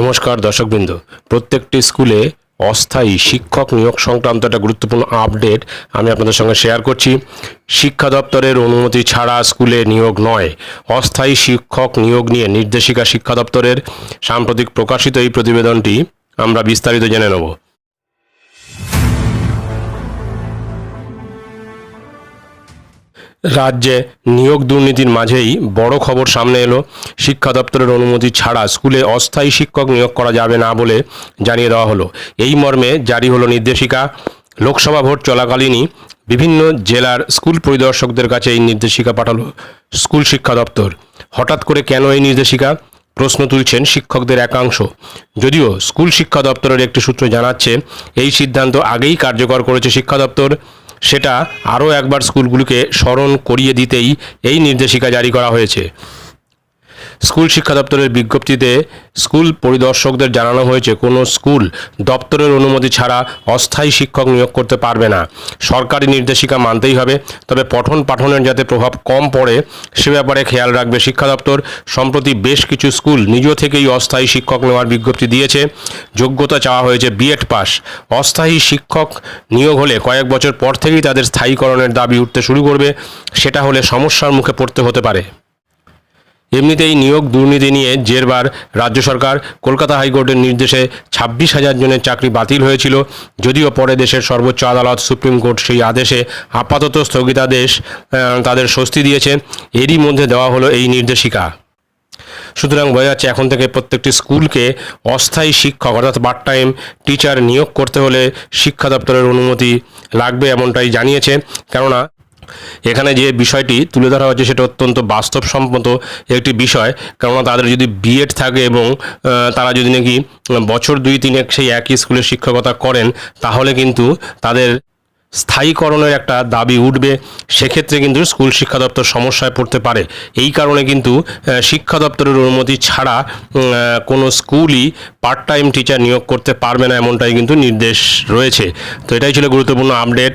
নমস্কার, দর্শকবৃন্দ। প্রত্যেকটি স্কুলে অস্থায়ী শিক্ষক নিয়োগ সংক্রান্ত একটা গুরুত্বপূর্ণ আপডেট আমি আপনাদের সঙ্গে শেয়ার করছি। শিক্ষা দপ্তরের অনুমতি ছাড়া স্কুলে নিয়োগ নয়। অস্থায়ী শিক্ষক নিয়োগ নিয়ে নির্দেশিকা শিক্ষা দপ্তরের সাম্প্রতিক প্রকাশিত এই প্রতিবেদনটি আমরা বিস্তারিত জেনে নেব। রাজ্যে নিয়োগ দুর্নীতির মাঝেই বড় খবর সামনে এলো। শিক্ষা দপ্তরের অনুমতি ছাড়া স্কুলে অস্থায়ী শিক্ষক নিয়োগ করা যাবে না বলে জানিয়ে দেওয়া হলো। এই মর্মে জারি হলো নির্দেশিকা। লোকসভা ভোট চলাকালীনই বিভিন্ন জেলার স্কুল পরিদর্শকদের কাছে এই নির্দেশিকা পাঠালো স্কুল শিক্ষা দপ্তর। হঠাৎ করে কেন এই নির্দেশিকা? প্রশ্ন তুলছেন শিক্ষকদের একাংশ। যদিও স্কুল শিক্ষা দপ্তরের একটি সূত্র জানাচ্ছে, এই সিদ্ধান্ত আগেই কার্যকর করেছে শিক্ষা দপ্তর। সেটা আরও একবার স্কুলগুলিকে স্মরণ করিয়ে দিতেই এই নির্দেশিকা জারি করা হয়েছে। স্কুল শিক্ষা দপ্তরের বিজ্ঞপ্তিতে স্কুল পরিদর্শকদের জানানো হয়েছে, কোনো স্কুল দপ্তরের অনুমতি ছাড়া অস্থায়ী শিক্ষক নিয়োগ করতে পারবে না। সরকারি নির্দেশিকা মানতেই হবে, তবে পঠন পাঠনের যাতে প্রভাব কম পড়ে, সে ব্যাপারে খেয়াল রাখবে শিক্ষা দপ্তর। সম্প্রতি বেশ কিছু স্কুল নিজ থেকেই অস্থায়ী শিক্ষক নেওয়ার বিজ্ঞপ্তি দিয়েছে। যোগ্যতা চাওয়া হয়েছে বিএড পাস। অস্থায়ী শিক্ষক নিয়োগ হলে কয়েক বছর পর থেকেই তাদের স্থায়ীকরণের দাবি উঠতে শুরু করবে। সেটা হলে সমস্যার মুখে পড়তে হতে পারে। এমনিতেই নিয়োগ দুর্নীতি নিয়ে জেরবার রাজ্য সরকার। কলকাতা হাইকোর্টের নির্দেশে ছাব্বিশ হাজার জনের চাকরি বাতিল হয়েছিল। যদিও পরে দেশের সর্বোচ্চ আদালত, সুপ্রিম কোর্ট সেই আদেশে আপাতত স্থগিতাদেশ তাদের স্বস্তি দিয়েছে। এরই মধ্যে দেওয়া হলো এই নির্দেশিকা। সুতরাং বোঝা যাচ্ছে এখন থেকে প্রত্যেকটি স্কুলকে অস্থায়ী শিক্ষক অর্থাৎ পার্ট টাইম টিচার নিয়োগ করতে হলে শিক্ষা দপ্তরের অনুমতি লাগবে এমনটাই জানিয়েছে। কেননা এখানে যে বিষয়টি তুলে ধরা হচ্ছে সেটা অত্যন্ত বাস্তবসম্মত একটি বিষয়। কেননা তাদের যদি বিএড থাকে এবং তারা যদি নাকি বছর দুই তিনেক সেই একই স্কুলে শিক্ষকতা করেন, তাহলে কিন্তু তাদের স্থায়ীকরণের একটা দাবি উঠবে। সেক্ষেত্রে কিন্তু স্কুল শিক্ষা দপ্তর সমস্যায় পড়তে পারে। এই কারণে কিন্তু শিক্ষা দপ্তরের অনুমতি ছাড়া কোনো স্কুলই পার্ট টাইম টিচার নিয়োগ করতে পারবে না, এমনটাই কিন্তু নির্দেশ রয়েছে। তো এটাই ছিল গুরুত্বপূর্ণ আপডেট।